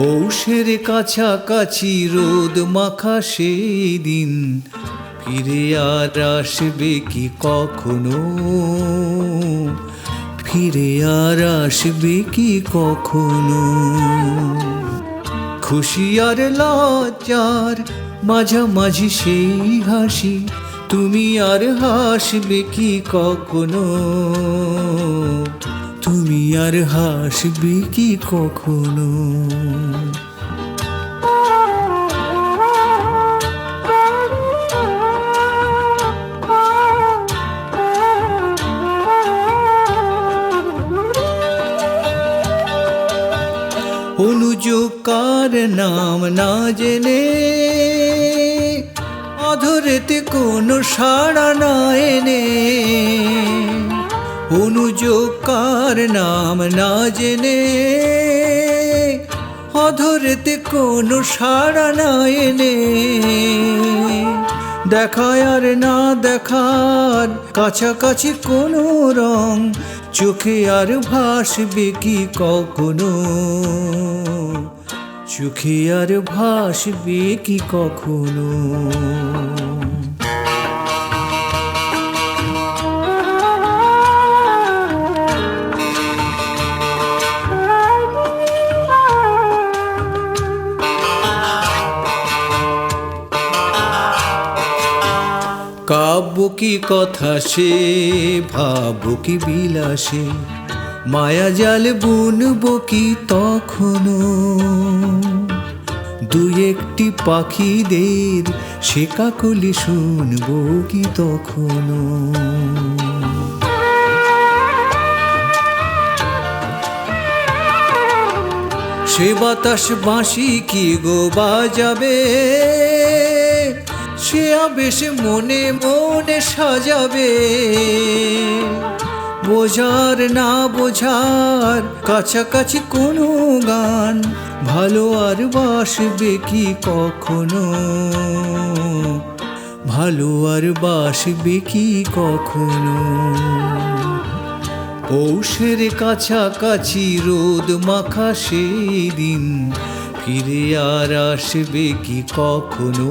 পৌষের কাছাকাছি রোদ মাখা সেই দিন ফিরে আর আসবে কি কখনো? ফিরে আর আসবে কি কখনো? খুশি আর লজ্জার মাঝামাঝি সেই হাসি, তুমি আর হাসবে কি কখনো? তুমি আর হাসবে কি কখনো? অনুযোগকার নাম না জেনে অধরেতে কোনো সাড়া না এনে অনুযোগকার নাম না জেনে অধরেতে কোনো সাড়া না এনে দেখায় আর না দেখার কাছাকাছি কোনো রং চোখে আর ভাসবে কি কখনো চোখে আর ভাসবে কি কখনো কাব্য কি কথা সে, ভাব কি বিলাসে? মায়া জাল বুনব কি তখনো? দু একটি পাখিদের সে কাকলি শুনব কি তখনো? সে বাতাস বাঁশি কি গো বাজাবে? সে আবেশ মনে মনে সাজাবে। বোঝার না বোঝার কাছাকাছি কোনো গান ভালো আর বাসবে কি কখনো? ভালো আর বাসবে কি কখনো? পৌষের কাছাকাছি রোদ মাখা সেই দিন ফিরে আর আসবে কি কখনো?